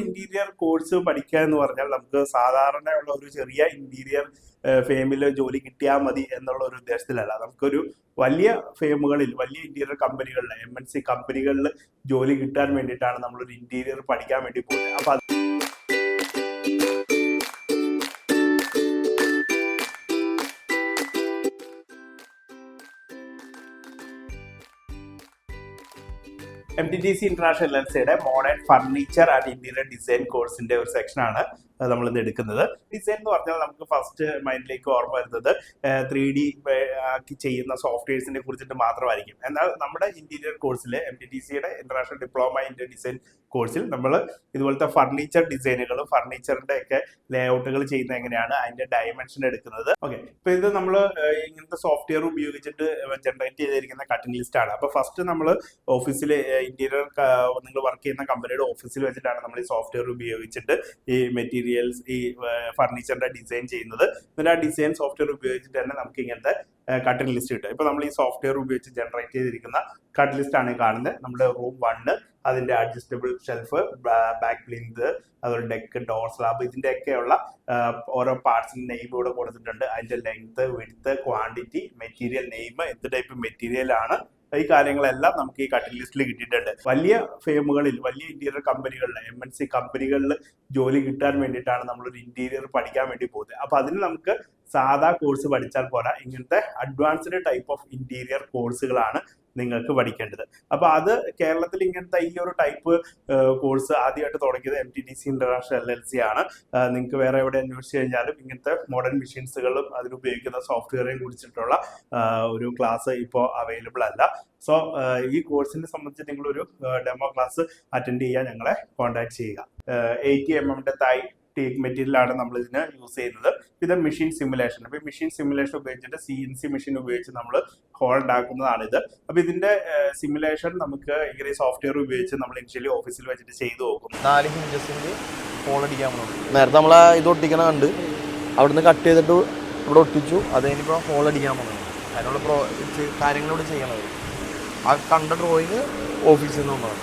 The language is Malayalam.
ഇന്റീരിയർ കോഴ്സ് പഠിക്കുക എന്ന് പറഞ്ഞാൽ നമുക്ക് സാധാരണയുള്ള ഒരു ചെറിയ ഇന്റീരിയർ ഫേമിൽ ജോലി കിട്ടിയാൽ മതി എന്നുള്ള ഒരു ഉദ്ദേശത്തിലല്ല. നമുക്കൊരു വലിയ ഫേമുകളിൽ വലിയ ഇന്റീരിയർ കമ്പനികളിൽ എം എൻ സി കമ്പനികളിൽ ജോലി കിട്ടാൻ വേണ്ടിയിട്ടാണ് നമ്മളൊരു ഇന്റീരിയർ പഠിക്കാൻ വേണ്ടി പോകുന്നത്. അപ്പൊ M T T C international L സിയുടെ modern furniture and interior design കോഴ്സിന്റെ ഒരു സെക്ഷനാണ് നമ്മൾ ഇന്ന് എടുക്കുന്നത്. ഡിസൈൻ എന്ന് പറഞ്ഞാൽ നമുക്ക് ഫസ്റ്റ് മൈൻഡിലേക്ക് ഓർമ്മ വരുന്നത് ത്രീ ഡി ആക്കി ചെയ്യുന്ന സോഫ്റ്റ്വെയർസിനെ കുറിച്ചിട്ട് മാത്രമായിരിക്കും. എന്നാൽ നമ്മുടെ ഇന്റീരിയർ കോഴ്സിൽ എം ടി ടി സിയുടെ ഇന്റർനാഷണൽ ഡിപ്ലോമ ഇൻ ഡിസൈൻ കോഴ്സിൽ നമ്മൾ ഇതുപോലത്തെ ഫർണിച്ചർ ഡിസൈനുകളും ഫർണിച്ചറിന്റെ ഒക്കെ ലേഔട്ടുകൾ ചെയ്യുന്ന എങ്ങനെയാണ് അതിന്റെ ഡയമെൻഷൻ എടുക്കുന്നത്. ഓക്കെ ഇപ്പൊ ഇത് നമ്മൾ ഇങ്ങനത്തെ സോഫ്റ്റ്വെയർ ഉപയോഗിച്ചിട്ട് ജനറേറ്റ് ചെയ്തിരിക്കുന്ന കട്ടിംഗ് ലിസ്റ്റ് ആണ്. അപ്പൊ ഫസ്റ്റ് നമ്മൾ ഓഫീസിൽ ഇന്റീരിയർ നിങ്ങൾ വർക്ക് ചെയ്യുന്ന കമ്പനിയുടെ ഓഫീസിൽ വെച്ചിട്ടാണ് നമ്മൾ ഈ സോഫ്റ്റ്വെയർ ഉപയോഗിച്ചിട്ട് ഈ മെറ്റീരിയൽസ് ഈ ഫർണിച്ചറിന്റെ ഡിസൈൻ ചെയ്യുന്നത്. എന്നിട്ട് ആ ഡിസൈൻ സോഫ്റ്റ്വെയർ ഉപയോഗിച്ചിട്ട് തന്നെ നമുക്ക് ഇങ്ങനത്തെ കട്ടിംഗ് ലിസ്റ്റ് കിട്ടും ഇപ്പൊ നമ്മൾ ഈ സോഫ്റ്റ്വെയർ ഉപയോഗിച്ച് ജനറേറ്റ് ചെയ്തിരിക്കുന്ന കട്ട് ലിസ്റ്റ് ആണ് കാണുന്നത്. നമ്മുടെ റൂം വണ്ണ് അതിന്റെ അഡ്ജസ്റ്റബിൾ ഷെൽഫ് ബാക്ക് ബ്ലിന്ത് അതുപോലെ ഡെക്ക് ഡോർ സ്ലാബ് ഇതിന്റെ ഒക്കെയുള്ള ഓരോ പാർട്സിന്റെ നെയിം ഇവിടെ കൊടുത്തിട്ടുണ്ട്. അതിന്റെ length width quantity material name എന്ത് ടൈപ്പ് മെറ്റീരിയൽ ആണ്. ഈ കാര്യങ്ങളെല്ലാം നമുക്ക് ഈ കട്ടിംഗ് ലിസ്റ്റിൽ കിട്ടിയിട്ടുണ്ട്. വലിയ ഫേമുകളിൽ വലിയ ഇന്റീരിയർ കമ്പനികളിൽ എം എൻ സി കമ്പനികളിൽ ജോലി കിട്ടാൻ വേണ്ടിയിട്ടാണ് ഒരു ഇന്റീരിയർ പഠിക്കാൻ വേണ്ടി പോകുന്നത്. അപ്പൊ അതിന് നമുക്ക് സാധാ കോഴ്സ് പഠിച്ചാൽ പോരാ. ഇങ്ങനത്തെ അഡ്വാൻസ്ഡ് ടൈപ്പ് ഓഫ് ഇന്റീരിയർ കോഴ്സുകളാണ് നിങ്ങൾക്ക് പഠിക്കേണ്ടത്. അപ്പൊ അത് കേരളത്തിൽ ഇങ്ങനത്തെ ഈ ഒരു ടൈപ്പ് കോഴ്സ് ആദ്യമായിട്ട് തുടങ്ങിയത് M T D C international L L C ആണ്. നിങ്ങൾക്ക് വേറെ എവിടെ അന്വേഷിച്ച് കഴിഞ്ഞാലും ഇങ്ങനത്തെ മോഡേൺ മെഷീൻസുകളും അതിനുപയോഗിക്കുന്ന സോഫ്റ്റ്വെയറിനെ കുറിച്ചിട്ടുള്ള ഒരു ക്ലാസ് ഇപ്പോൾ അവൈലബിൾ അല്ല. സോ ഈ കോഴ്സിനെ സംബന്ധിച്ച് നിങ്ങളൊരു ഡെമോ ക്ലാസ് അറ്റൻഡ് ചെയ്യാൻ ഞങ്ങളെ കോൺടാക്ട് ചെയ്യുക. എയ്റ്റി എം എമ്മിന്റെ തായ് ടേക്ക് മെറ്റീരിയൽ ആണ് നമ്മൾ ഇതിന് യൂസ് ചെയ്യുന്നത്. ഇത് മെഷീൻ സിമുലേഷൻ അപ്പൊ മെഷീൻ സിമുലേഷൻ ഉപയോഗിച്ചിട്ട് സി എൻ സി മെഷീൻ ഉപയോഗിച്ച് നമ്മൾ ഹോൾ ഉണ്ടാക്കുന്നതാണ് ഇത്. അപ്പൊ ഇതിന്റെ സിമുലേഷൻ നമുക്ക് ഇങ്ങനെ സോഫ്റ്റ്വെയർ ഉപയോഗിച്ച് നമ്മൾ ഇനിഷ്യലി ഓഫീസിൽ വെച്ചിട്ട് ചെയ്തു നോക്കും. നാല് ഹിഞ്ചസിന്റെ ഹോൾ അടിക്കാൻ നേരത്തെ നമ്മൾ ഇത് ഒട്ടിക്കണ കണ്ട് അവിടുന്ന് കട്ട് ചെയ്തിട്ട് ഇവിടെ ഒട്ടിച്ചു. അത് കഴിഞ്ഞിപ്പോൾ ഹോൾ അടിക്കാൻ പോകുന്നത് അതിനുള്ള പ്രോ കാര്യങ്ങളോട് ചെയ്യണത്. ആ കണ്ട ഡ്രോയിങ് ഓഫീസിൽ നിന്ന് വന്നതാണ്